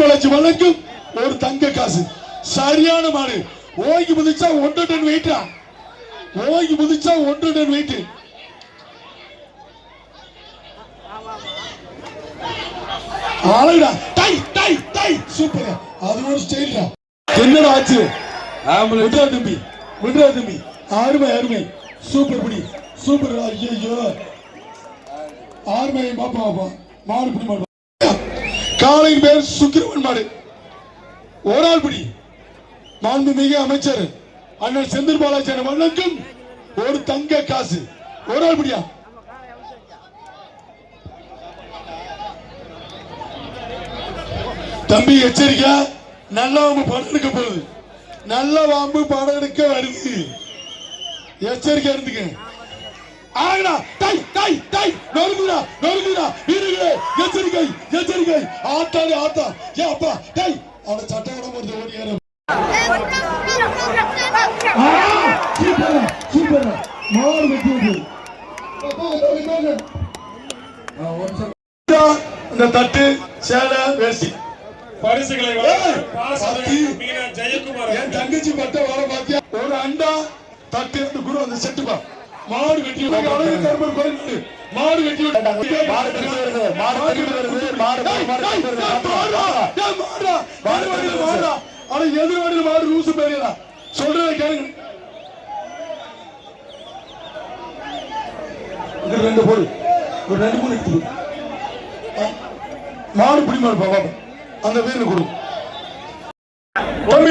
பாலாஜி வழங்கும் ஒரு தங்க காசு. சரியான மாடு. ஓங்கி முதிச்சா ஒன்றரை டன் வெயிட்டா ஓங்கி முதிச்சா ஒன்றரை டன் வெயிட் ஆளுடா. டை டை டை. சூப்பர். அது ஒரு ஸ்டைல்டா என்னடா ஆச்சு? விட்ரா தம்பி. விட்ரா தம்பி. அருமை அருமை. சூப்பர் படி. சூப்பர். ஐயோ ஆறுமை பாப்பா பாப்பா. மாடு பிடி மாடு காலையின் பேர் சுக்கிரவன் மாடு. ஒரு ஆள் பிடி மாண்புமிகு அமைச்சர் அண்ணன் செந்தில் பாலாஜி வணக்கம். ஒரு தங்க காசு. ஒரு ஆள் பிடியா தம்பி எச்சரிக்கை. நல்ல வாம்பு படம் எடுக்க போகுது. நல்ல வாம்பு படம் எடுக்க வருது. எச்சரிக்கை இருந்துக்க. ஆகடா. டை டை டை நொறுங்குடா நொறுங்குடா. எச்சரிக்கை ஆத்தாடி ஆத்தா. ஏ அப்பா டை அவன சட்டை விட போறது ஓடி ஏற சூப்பர் சூப்பர் மாடு வெட்டி இந்த தட்டு சேலை வேஷ்டி. பரிசுகளை என் தங்கச்சி பட்ட வர பாத்தியா? ஒரு அண்டா தட்டு குரு அந்த செட்டுப்பா மாடு வெட்டி அழகு தர்மர் கோயில் மாடு வெட்டி மாடு தட்டி வருது, மாடு தட்டி வருது, மாடு மாடு மாடு. ஆனா எதிர் வண்டியில மாடு லூசு பேரியடா சொல்றத கேளுங்க. இது ரெண்டு போடு ஒரு ரெண்டு மூணு எடுத்து மாடு பிடி மாடு பாப்பா அந்த வீரனை கொடு.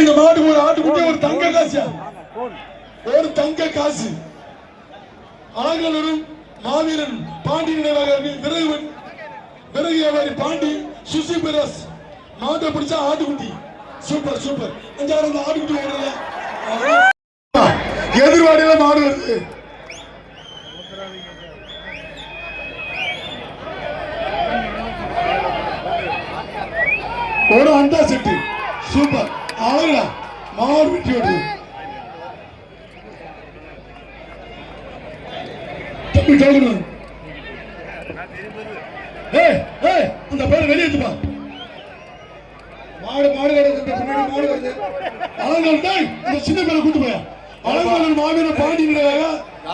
இந்த மாடு ஒரு ஆட்டுக்குட்டி ஒரு தங்க காசு. ஒரு தங்க காசு. ஆங்கலூரும் மாவீரன் பாண்டி நினைவாக விறகு வெட்- விறகு வியாபாரி பாண்டி சுசி பிரஸ். மாட்டை பிடிச்சா ஆட்டுக்குட்டி. Super super. அஞ்சாறு அந்த ஆட்டுக்குட்டி ஓடுறல எதிர்வாடியில மாடு வருது. ஒரு அண்டா செட்டு. சூப்பர். அழகுடா. மாடு வெட்டி ஏய் ஏய் அந்த பேர் வெளியே எடுத்துப்பா மாடு மாடு வருது பின்னாடி மாடு வருது அலங்கல் டேய் இந்த சின்ன பேரை கூட்டு போயா? அலங்கல் மாவீர பாண்டி வியாபாரி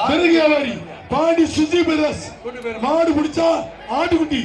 பெருகு வியாபாரி. பாண்டி சுஜி பிரதர்ஸ் மாடு பிடிச்சா ஆட்டுக்குட்டி.